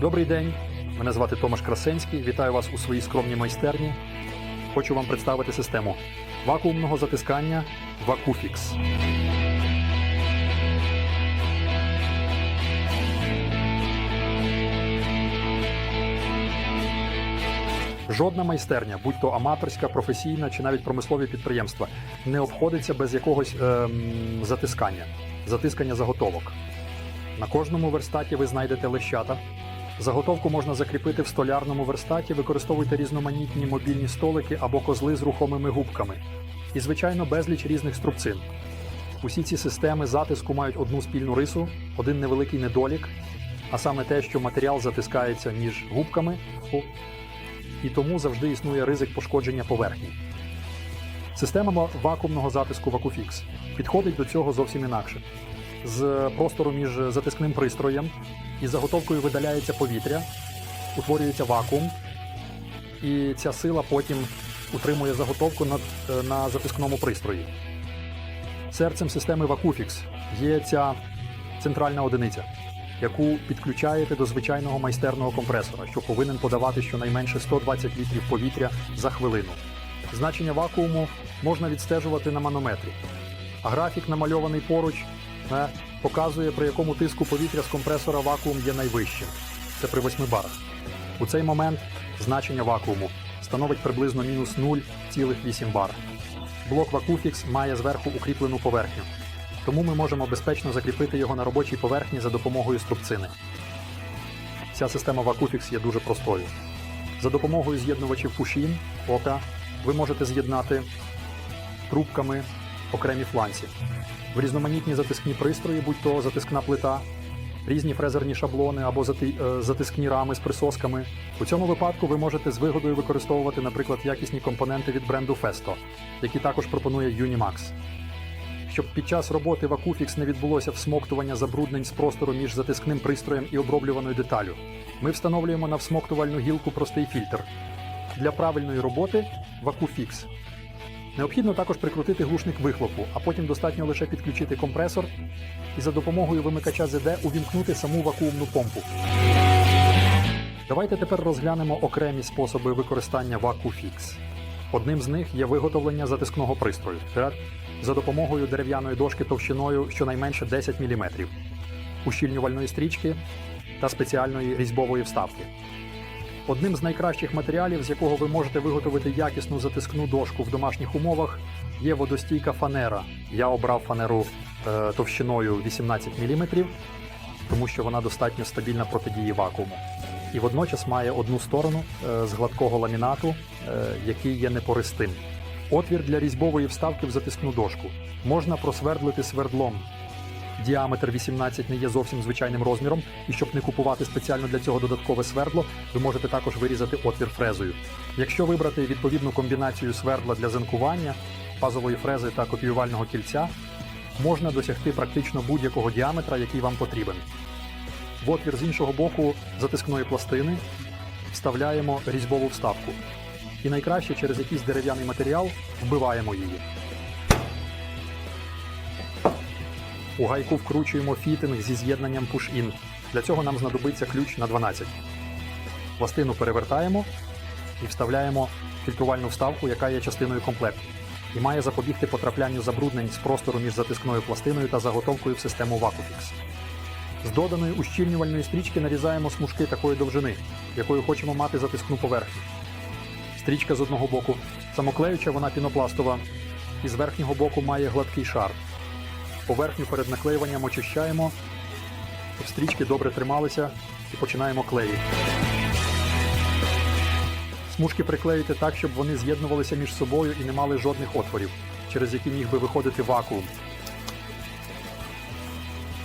Добрий день, мене звати Томаш Красенський. Вітаю вас у своїй скромній майстерні. Хочу вам представити систему вакуумного затискання Вакуфікс. Жодна майстерня, будь то аматорська, професійна чи навіть промислові підприємства, не обходиться без якогось ем, затискання, затискання заготовок. На кожному верстаті ви знайдете лещата. Заготовку можна закріпити в столярному верстаті, використовуйте різноманітні мобільні столики або козли з рухомими губками. І, звичайно, безліч різних струбцин. Усі ці системи затиску мають одну спільну рису, один невеликий недолік, а саме те, що матеріал затискається між губками, і тому завжди існує ризик пошкодження поверхні. Система вакуумного затиску Вакуфікс підходить до цього зовсім інакше. З простору між затискним пристроєм і заготовкою видаляється повітря, утворюється вакуум, і ця сила потім утримує заготовку на, на затискному пристрої. Серцем системи Вакуфікс є ця центральна одиниця, яку підключаєте до звичайного майстерного компресора, що повинен подавати щонайменше 120 літрів повітря за хвилину. Значення вакууму можна відстежувати на манометрі, а графік, намальований поруч, е, показує, при якому тиску повітря з компресора вакуум є найвищим. Це при 8 барах. У цей момент значення вакууму становить приблизно мінус 0,8 бар. Блок Вакуфікс має зверху укріплену поверхню, тому ми можемо безпечно закріпити його на робочій поверхні за допомогою струбцини. Ця система Вакуфікс є дуже простою. За допомогою з'єднувачів пушін, ока, ви можете з'єднати трубками окремі фланці. В різноманітні затискні пристрої, будь то затискна плита, різні фрезерні шаблони або е, затискні рами з присосками. У цьому випадку ви можете з вигодою використовувати, наприклад, якісні компоненти від бренду Festo, які також пропонує Unimax. Щоб під час роботи Вакуфікс не відбулося всмоктування забруднень з простору між затискним пристроєм і оброблюваною деталю, ми встановлюємо на всмоктувальну гілку простий фільтр. Для правильної роботи Вакуфікс Необхідно також прикрутити глушник вихлопу, а потім достатньо лише підключити компресор і за допомогою вимикача ЗД увімкнути саму вакуумну помпу. Давайте тепер розглянемо окремі способи використання VacuFix. Одним з них є виготовлення затискного пристрою за допомогою дерев'яної дошки товщиною щонайменше 10 мм, ущільнювальної стрічки та спеціальної різьбової вставки. Одним з найкращих матеріалів, з якого ви можете виготовити якісну затискну дошку в домашніх умовах, є водостійка фанера. Я обрав фанеру е, товщиною 18 мм, тому що вона достатньо стабільна проти дії вакууму. І водночас має одну сторону е, з гладкого ламінату, е, який є непористим. Отвір для різьбової вставки в затискну дошку можна просвердлити свердлом Діаметр 18 не є зовсім звичайним розміром, і щоб не купувати спеціально для цього додаткове свердло, ви можете також вирізати отвір фрезою. Якщо вибрати відповідну комбінацію свердла для зенкування, пазової фрези та копіювального кільця, можна досягти практично будь-якого діаметра, який вам потрібен. В отвір з іншого боку затискної пластини вставляємо різьбову вставку. І найкраще через якийсь дерев'яний матеріал вбиваємо її. У гайку вкручуємо фітинг зі з'єднанням push-in. Для цього нам знадобиться ключ на 12. Пластину перевертаємо і вставляємо фільтрувальну вставку, яка є частиною комплекту, і має запобігти потраплянню забруднень з простору між затискною пластиною та заготовкою в систему Vacufix. З доданої ущільнювальної стрічки нарізаємо смужки такої довжини, якою хочемо мати затискну поверхню. Стрічка з одного боку самоклеюча, вона пінопластова, і з верхнього боку має гладкий шар. Поверхню перед наклеюванням очищаємо, щоб стрічки добре трималися і починаємо клеїти. Смужки приклеїти так, щоб вони з'єднувалися між собою і не мали жодних отворів, через які міг би виходити вакуум.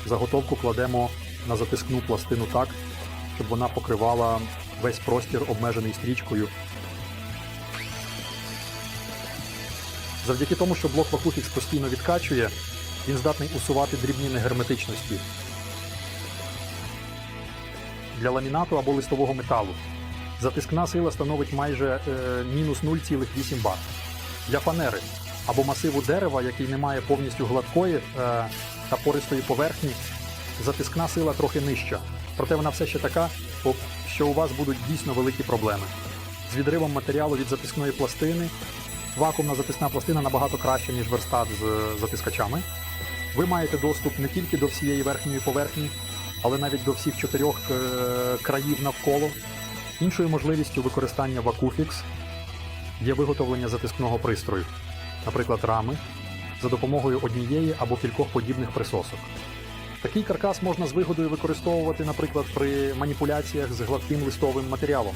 Заготовку кладемо на затискну пластину так, щоб вона покривала весь простір, обмежений стрічкою. Завдяки тому, що блок Вакуфікс постійно відкачує, він здатний усувати дрібні негерметичності для ламінату або листового металу. Затискна сила становить майже е, мінус 0,8 бар. Для фанери або масиву дерева, який не має повністю гладкої е, та пористої поверхні, затискна сила трохи нижча Проте вона все ще така, що у вас будуть дійсно великі проблеми. З відривом матеріалу від затискної пластини. Вакуумна затисна пластина набагато краща, ніж верстат з е, затискачами. Ви маєте доступ не тільки до всієї верхньої поверхні, але навіть до всіх чотирьох е, країв навколо. Іншою можливістю використання Вакуфікс є виготовлення затискного пристрою, наприклад, рами, за допомогою однієї або кількох подібних присосок. Такий каркас можна з вигодою використовувати, наприклад, при маніпуляціях з гладким листовим матеріалом.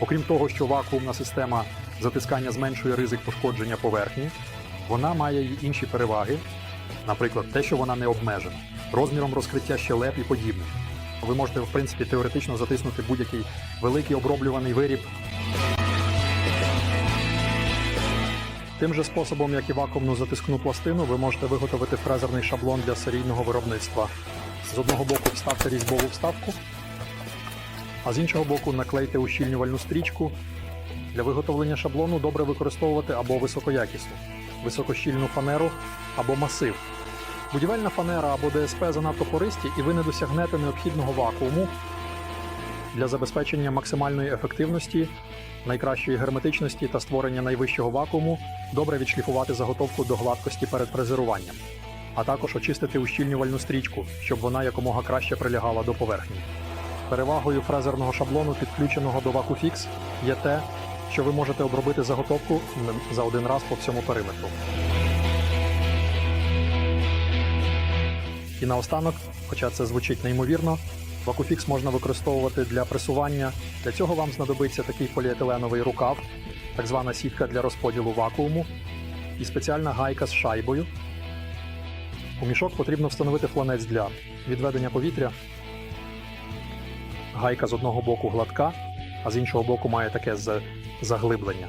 Окрім того, що вакуумна система затискання зменшує ризик пошкодження поверхні, вона має й інші переваги, наприклад, те, що вона не обмежена, розміром розкриття щелеп і подібне. Ви можете, в принципі, теоретично затиснути будь-який великий оброблюваний виріб. Тим же способом, як і вакуумну затискну пластину, ви можете виготовити фрезерний шаблон для серійного виробництва. З одного боку вставте різьбову вставку, а з іншого боку наклейте ущільнювальну стрічку. Для виготовлення шаблону добре використовувати або високоякісну, високощільну фанеру або масив. Будівельна фанера або ДСП занадто пористі, і ви не досягнете необхідного вакууму для забезпечення максимальної ефективності, найкращої герметичності та створення найвищого вакууму, добре відшліфувати заготовку до гладкості перед фрезеруванням, а також очистити ущільнювальну стрічку, щоб вона якомога краще прилягала до поверхні. Перевагою фрезерного шаблону, підключеного до VacuFix, є те, що ви можете обробити заготовку за один раз по всьому периметру. І наостанок, хоча це звучить неймовірно, VacuFix можна використовувати для пресування. Для цього вам знадобиться такий поліетиленовий рукав, так звана сітка для розподілу вакууму і спеціальна гайка з шайбою. У мішок потрібно встановити фланець для відведення повітря. Гайка з одного боку гладка, а з іншого боку має таке заглиблення.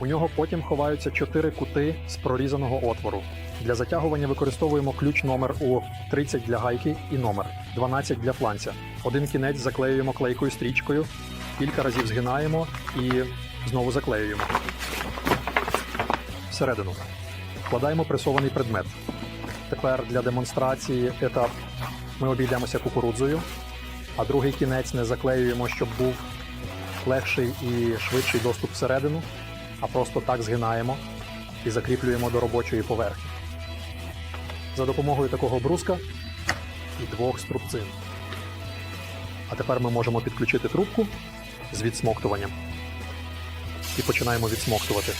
У нього потім ховаються чотири кути з прорізаного отвору. Для затягування використовуємо ключ номер у 30 для гайки і номер 12 для фланця. Один кінець заклеюємо клейкою стрічкою, кілька разів згинаємо і знову заклеюємо. Всередину вкладаємо пресований предмет. Тепер для демонстрації етап ми обійдемося кукурудзою, а другий кінець не заклеюємо, щоб був легший і швидший доступ всередину, а просто так згинаємо і закріплюємо до робочої поверхні. За допомогою такого бруска і двох струбцин. А тепер ми можемо підключити трубку з відсмоктуванням і починаємо відсмоктувати.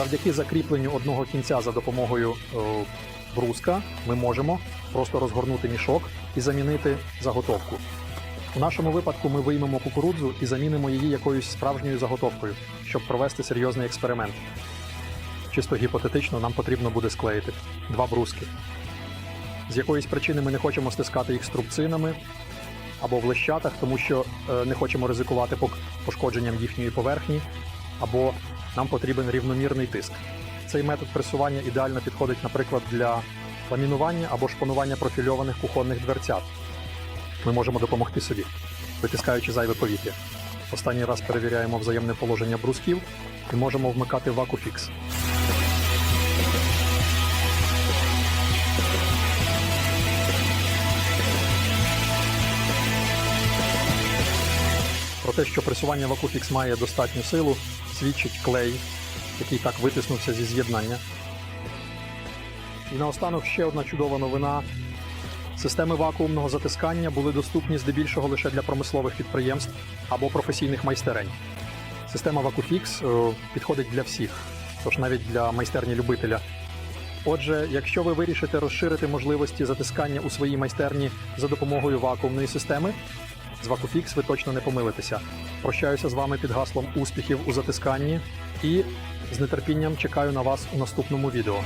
Завдяки закріпленню одного кінця за допомогою е, бруска ми можемо просто розгорнути мішок і замінити заготовку. У нашому випадку ми виймемо кукурудзу і замінимо її якоюсь справжньою заготовкою, щоб провести серйозний експеримент. Чисто гіпотетично нам потрібно буде склеїти два бруски. З якоїсь причини ми не хочемо стискати їх струбцинами або в лещатах, тому що е, не хочемо ризикувати пошкодженням їхньої поверхні, або нам потрібен рівномірний тиск. Цей метод пресування ідеально підходить, наприклад, для ламінування або шпанування профільованих кухонних дверцят. Ми можемо допомогти собі, витискаючи зайве повітря. Останній раз перевіряємо взаємне положення брусків і можемо вмикати вакуфікс. Про те, що пресування вакуфікс має достатню силу, свідчить клей, який так витиснувся зі з'єднання. І наостанок ще одна чудова новина. Системи вакуумного затискання були доступні здебільшого лише для промислових підприємств або професійних майстерень. Система VacuFix е, підходить для всіх, тож навіть для майстерні любителя. Отже, якщо ви вирішите розширити можливості затискання у своїй майстерні за допомогою вакуумної системи, з Вакуфікс ви точно не помилитеся. Прощаюся з вами під гаслом успіхів у затисканні і з нетерпінням чекаю на вас у наступному відео.